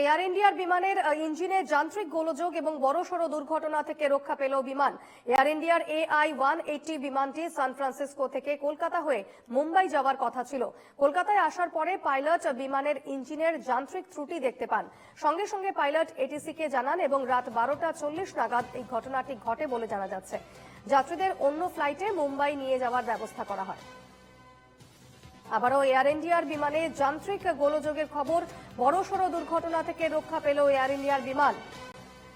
Air ইন্ডিয়ার বিমানের ইঞ্জিনে যান্ত্রিক গোলযোগ এবং বড়সড় দুর্ঘটনা থেকে রক্ষা পেল বিমান। এয়ার ইন্ডিয়ার এআই ওয়ান এইটি বিমানটি সান ফ্রান্সিসকো থেকে কলকাতা হয়ে মুম্বাই যাওয়ার কথা ছিল। কলকাতায় আসার পরে পাইলট বিমানের ইঞ্জিনের যান্ত্রিক ত্রুটি দেখতে পান। সঙ্গে সঙ্গে পাইলট এটিসি কে জানান এবং রাত বারোটা চল্লিশ নাগাদ এই ঘটনাটি ঘটে বলে জানা যাচ্ছে। যাত্রীদের অন্য ফ্লাইটে মুম্বাই নিয়ে যাওয়ার ব্যবস্থা করা হয়। আবারও এয়ার ইন্ডিয়ার বিমানে যান্ত্রিক গোলযোগের খবর। বড়সড় দুর্ঘটনা থেকে রক্ষা পেল এয়ার ইন্ডিয়ার বিমান।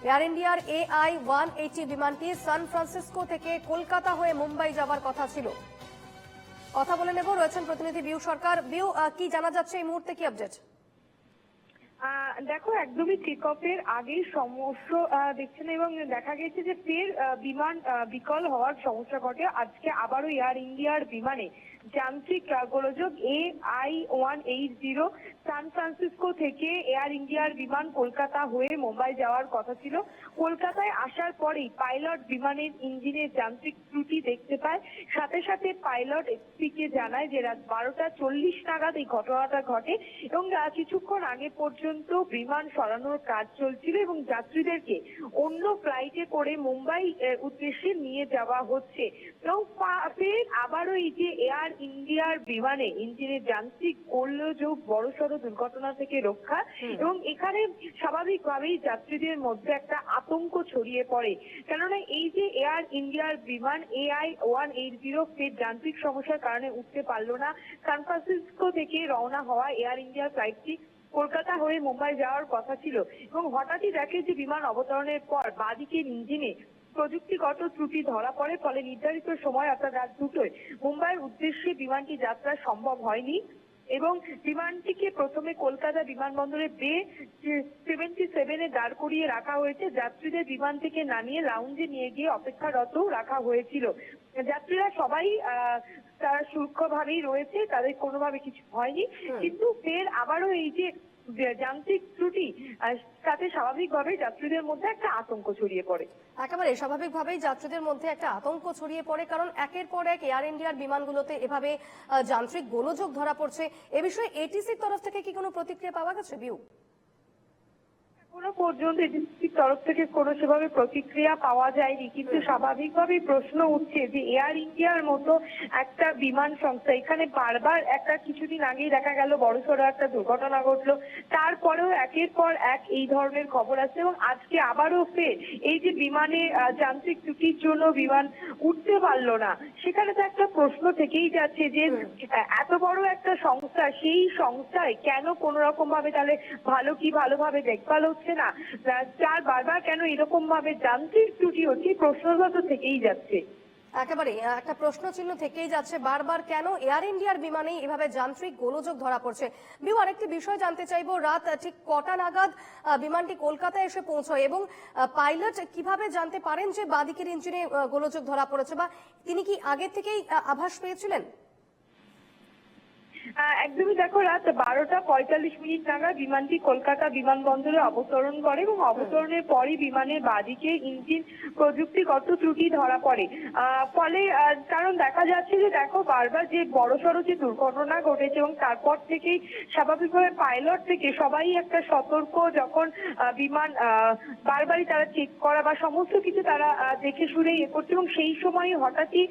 এয়ার ইন্ডিয়ার এআই ওয়ান এইটি বিমানটি সান ফ্রান্সিসকো থেকে কলকাতা হয়ে মুম্বাই যাওয়ার কথা ছিল। কথা বলে নেব, রয়েছেন প্রতিনিধি বিউ সরকার। বিউ কি জানা যাচ্ছে এই মুহূর্তে? কি আপডেট দেখো, একদমই অফের আগেই সমস্যা দেখছেন এবং দেখা গেছে যে ফের বিমান বিকল হওয়ার সমস্যা ঘটে। আজকে আবারও এয়ার ইন্ডিয়ার বিমানে যান্ত্রিক গোলযোগ A I one eight zero San Francisco থেকে এয়ার ইন্ডিয়ার বিমান কলকাতা হয়ে মুম্বাই যাওয়ার কথা ছিল। কলকাতায় আসার পরেই পাইলট বিমানের ইঞ্জিনের যান্ত্রিক ত্রুটি দেখতে পায়। সাথে সাথে পাইলট এসপিকে জানায় যে রাত বারোটা চল্লিশ নাগাদ এই ঘটনাটা ঘটে এবং কিছুক্ষণ আগে পর্যন্ত বিমান সরানোর কাজ চলছিল এবং যাত্রীদেরকে অন্য ফ্লাইটে করে মুম্বাই উদ্দেশ্যে নিয়ে যাওয়া হচ্ছে। এবং ফের আবারও এই যে এয়ার ইন্ডিয়ার বিমানে ইঞ্জিনের যান্ত্রিক গোলযোগ বড়সড় দুর্ঘটনা থেকে রক্ষা এবং এখানে স্বাভাবিকভাবেই যাত্রীদের মধ্যে একটা আতঙ্ক ছড়িয়ে পড়ে। কেননা এই যে এয়ার ইন্ডিয়ার বিমান এআই ওয়ান এইট জিরো ফের যান্ত্রিক সমস্যার কারণে উঠতে পারল না সান ফ্রান্সিসকো থেকে রওনা হওয়া এয়ার ইন্ডিয়া ফ্লাইটটি কলকাতা হয়ে মুম্বাই যাওয়ার কথা ছিল এবং হঠাৎই দেখে যে বিমান অবতরণের পর বাদিকের ইঞ্জিনে প্রযুক্তিগত ত্রুটি ধরা পড়ে, ফলে নির্ধারিত সময় অর্থাৎ রাত দুটোয় মুম্বাইয়ের উদ্দেশ্যে বিমানটি যাত্রা সম্ভব হয়নি এবং বিমানটিকে প্রথমে কলকাতা বিমানবন্দরে বে সেভেন্টি সেভেনে দাঁড় করিয়ে রাখা হয়েছে। যাত্রীদের বিমান থেকে নামিয়ে লাউঞ্জে নিয়ে গিয়ে অপেক্ষারত রাখা হয়েছিল। যাত্রীরা সবাই তারা সুরক্ষভাবেই রয়েছে তাদের কোনোভাবে কিছু হয়নি। কিন্তু ফের আবারও এই যে যান্ত্রিক ত্রুটি তাতে স্বাভাবিকভাবে যাত্রীদের মধ্যে একটা আতঙ্ক ছড়িয়ে পড়ে। একেবারে স্বাভাবিকভাবেই যাত্রীদের মধ্যে একটা আতঙ্ক ছড়িয়ে পড়ে কারণ একের পর এক এয়ার ইন্ডিয়ার বিমানগুলোতে এভাবে যান্ত্রিক গোলযোগ ধরা পড়ছে। এ বিষয়ে এটিসির তরফ থেকে কি কোনো প্রতিক্রিয়া পাওয়া গেছে বিউ? এখনও পর্যন্ত এজেন্সির তরফ থেকে কোনো সেভাবে প্রতিক্রিয়া পাওয়া যায়নি কিন্তু স্বাভাবিকভাবেই প্রশ্ন উঠছে যে এয়ার ইন্ডিয়ার মতো একটা বিমান সংস্থা এখানে বারবার একটা কিছুদিন আগেই দেখা গেল বড়সড় একটা দুর্ঘটনা ঘটলো তারপরেও একের পর এক এই ধরনের খবর আসছে এবং আজকে আবারও ফের এই যে বিমানে যান্ত্রিক ত্রুটির জন্য বিমান উঠতে পারল না সেখানে তো একটা প্রশ্ন থেকেই যাচ্ছে যে এত বড় একটা সংস্থা সেই সংস্থায় কেন কোন রকম ভাবে তাহলে ভালো কি ভালোভাবে দেখভাল হচ্ছে? না। আহ, যার বারবার কেন এরকম ভাবে যান্ত্রিক ত্রুটি হচ্ছে? প্রশ্নগত থেকেই যাচ্ছে। একেবারে একটা প্রশ্ন চিহ্ন থেকেই যাচ্ছে। বারবার কেন এয়ার ইন্ডিয়ার বিমানে এভাবে যান্ত্রিক গোলযোগ ধরা পড়ছে? বিউ আরেকটি বিষয় জানতে চাইব। রাত ঠিক কটা নাগাদ বিমানটি কলকাতায় এসে পৌঁছয় এবং পাইলট কীভাবে জানতে পারেন যে বাদিকের ইঞ্জিনে গোলযোগ ধরা পড়েছে বা তিনি কি আগে থেকেই আভাস পেয়েছিলেন? একদমই দেখো, রাত বারোটা পঁয়তাল্লিশ মিনিট নাগাদ বিমানটি কলকাতা বিমানবন্দরে অবতরণ করে এবং অবতরণের পরই বিমানের বাদিকে ইঞ্জিন প্রযুক্তিগত ত্রুটি ধরা পড়ে। ফলে কারণ দেখা যাচ্ছে যে দেখো, বারবার যে বড়সড় যে দুর্ঘটনা ঘটেছে এবং তারপর থেকেই স্বাভাবিকভাবে পাইলট থেকে সবাই একটা সতর্ক যখন বিমান বারবারই তারা চেক করা বা সমস্ত কিছু তারা দেখে শুনে ইয়ে করছে এবং সেই সময় হঠাৎই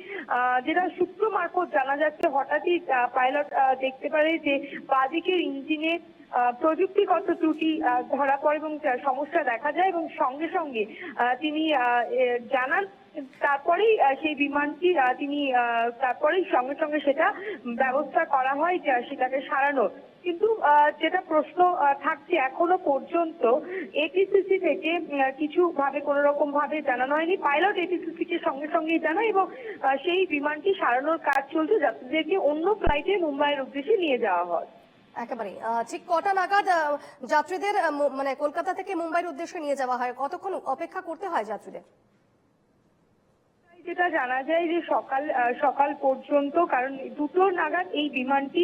যেটা সূত্র মারফত জানা যাচ্ছে, হঠাৎই পাইলট দেখতে পারে যে বাদিকের ইঞ্জিনে প্রযুক্তিগত ত্রুটি ধরা পড়ে এবং সমস্যা দেখা যায় এবং সঙ্গে সঙ্গে তিনি জানান। তারপরেই সেই বিমানটি তিনি তারপরেই সঙ্গে সঙ্গে সেটা ব্যবস্থা করা হয় সেটাকে সারানোর। কিন্তু যেটা প্রশ্ন থাকছে এখনও পর্যন্ত এটিসিসি থেকে কিছু ভাবে কোন রকম ভাবে জানানো হয়নি পাইলট এটিসিসি কে সঙ্গে জানা এবং সেই বিমানটি সারানোর কাজ চলছে যাত্রীদেরকে অন্য ফ্লাইটে মুম্বাইয়ের উদ্দেশ্যে নিয়ে যাওয়া হয়। একেবারে ঠিক কটা নাগাদ যাত্রীদের মানে কলকাতা থেকে মুম্বাইয়ের উদ্দেশ্যে নিয়ে যাওয়া হয়। কতক্ষণ অপেক্ষা করতে হয় যাত্রীদের? যেটা জানা যায় যে সকাল সকাল পর্যন্ত কারণ দুটো নাগাদ এই বিমানটি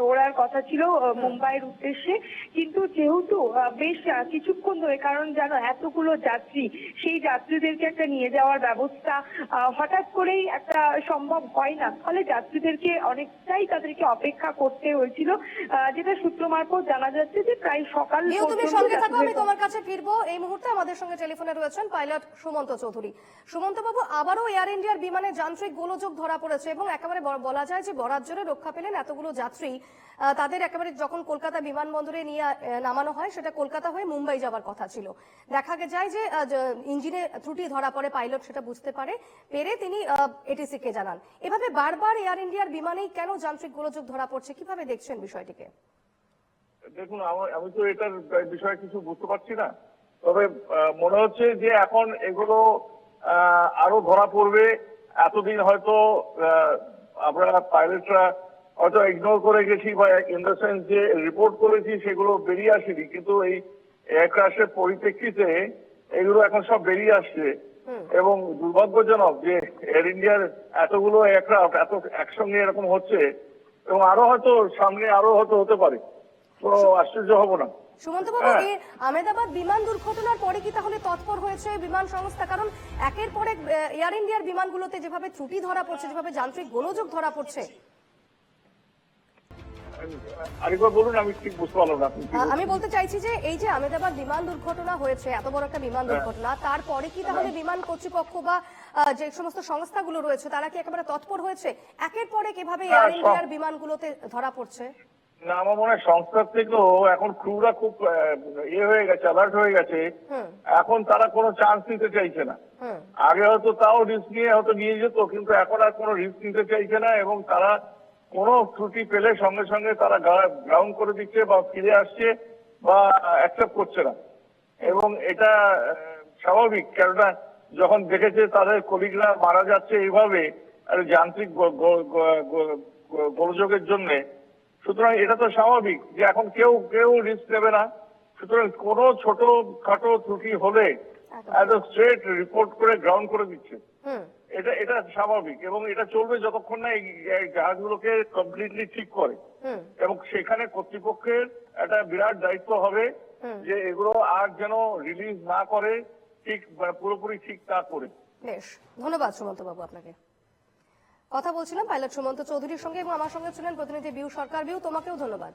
ওড়ার কথা ছিল মুম্বাইয়ের উদ্দেশ্যে। কিন্তু যেহেতু বেশ কিছুক্ষণ ধরে কারণ জানো এতগুলো যাত্রী সেই যাত্রীদেরকে একটা নিয়ে যাওয়ার ব্যবস্থা হঠাৎ করেই একটা সম্ভব হয় না। ফলে যাত্রীদেরকে অনেকটাই তাদেরকে অপেক্ষা করতে হয়েছিল। আহ, যেটা সূত্র মারফত জানা যাচ্ছে যে প্রায় সকাল পর্যন্ত আমি তোমার কাছে ফিরবো। এই মুহূর্তে আমাদের সঙ্গে টেলিফোনে রয়েছেন পাইলট সুমন্ত চৌধুরী। সুমন্ত বাবু আবারও এয়ার ইন্ডিয়ার বিমানে যান্ত্রিক গোলযোগ ধরা পড়েছে এবং একেবারে বলা যায় যে বরাত জোরে রক্ষা পেলেন এতগুলো যাত্রী। তাদের একেবারে যখন কলকাতা বিমানবন্দরে নিয়ে নামানো হয়, সেটা কলকাতা হয়ে মুম্বাই যাওয়ার কথা ছিল। দেখা যায় যে ইঞ্জিনে ত্রুটি ধরা পড়ে, পাইলট সেটা বুঝতে পারে, পেরে তিনি এটিসি কে জানান। এভাবে বারবার এয়ার ইন্ডিয়ার বিমানেই কেন যান্ত্রিক গোলযোগ ধরা পড়ছে? কীভাবে দেখছেন বিষয়টিকে? দেখুন আমি তো এটার বিষয়ে কিছু বুঝতে পারছি না। তবে মনে হচ্ছে যে এখন এগুলো আরও ধরা পড়বে। এতদিন হয়তো আমরা পাইলটরা হয়তো ইগনোর করে গেছি বা ইন দ্য সেন্স যে রিপোর্ট করেছি সেগুলো বেরিয়ে আসেনি। কিন্তু এই এয়ারক্রাফের পরিপ্রেক্ষিতে এগুলো এখন সব বেরিয়ে আসছে। এবং দুর্ভাগ্যজনক যে এয়ার ইন্ডিয়ার এতগুলো এয়ারক্রাফট এত একসঙ্গে এরকম হচ্ছে এবং আরও হয়তো সামনে আরও হয়তো হতে পারে। তো আশ্চর্য হব না। সুমন্ত বাবু হ্যাঁ। এই আহমেদাবাদ বিমান দুর্ঘটনার পরে কি তাহলে তৎপর হয়েছে বিমান সংস্থা কারণ একের পর এক এয়ার ইন্ডিয়ার বিমানগুলোতে যেভাবে ত্রুটি ধরা পড়ছে যেভাবে যান্ত্রিক গোলযোগ ধরা পড়ছে আরেকবার বলুন আমি ঠিক বুঝতে পারলাম না। আমি বলতে চাইছি যে এই যে আহমেদাবাদ বিমান দুর্ঘটনা হয়েছে এত বড় একটা বিমান হ্যাঁ। দুর্ঘটনা তারপরে কি তাহলে বিমান কর্তৃপক্ষ বা যে সমস্ত সংস্থাগুলো রয়েছে তারা কি একেবারে তৎপর হয়েছে একের পর হ্যাঁ, এয়ার ইন্ডিয়ার বিমানগুলোতে ধরা পড়ছে না আমার মনে হয় সংস্থার থেকেও এখন ক্রুরা খুব ইয়ে হয়ে গেছে অ্যালার্ট হয়ে গেছে। এখন তারা কোনো চান্স নিতে চাইছে না। আগে হয়তো তাও রিস্ক নিয়ে হয়তো নিয়ে যেত কিন্তু এখন আর কোনো রিস্ক নিতে চাইছে না এবং তারা কোনো ত্রুটি পেলে সঙ্গে সঙ্গে তারা গ্রাউন্ড করে দিচ্ছে বা ফিরে আসছে বা অ্যাকসেপ্ট করছে না। এবং এটা স্বাভাবিক কেননা যখন দেখেছে তাদের কলিগরা মারা যাচ্ছে এইভাবে আর যান্ত্রিক গোলযোগের জন্য সুতরাং এটা তো স্বাভাবিক যে এখন কেউ কেউ রিস্ক নেবে না। সুতরাং কোনো ছোট খাটো ত্রুটি হলে। একদম। স্ট্রেট রিপোর্ট করে গ্রাউন্ড করে দিচ্ছে। এটা এটা স্বাভাবিক এবং এটা চলবে যতক্ষণ না এই জাহাজগুলোকে কমপ্লিটলি ঠিক করে। এবং সেখানে কর্তৃপক্ষের একটা বিরাট দায়িত্ব হবে যে এগুলো আর যেন রিলিজ না করে ঠিক পুরোপুরি ঠিক না করে। বেশ। ধন্যবাদ সুমন্ত বাবু আপনাকে। কথা বলছিলাম পাইলট সুমন্ত চৌধুরীর সঙ্গে এবং আমার সঙ্গে ছিলেন প্রতিনিধি বিউ সরকার বিউ, তোমাকেও ধন্যবাদ।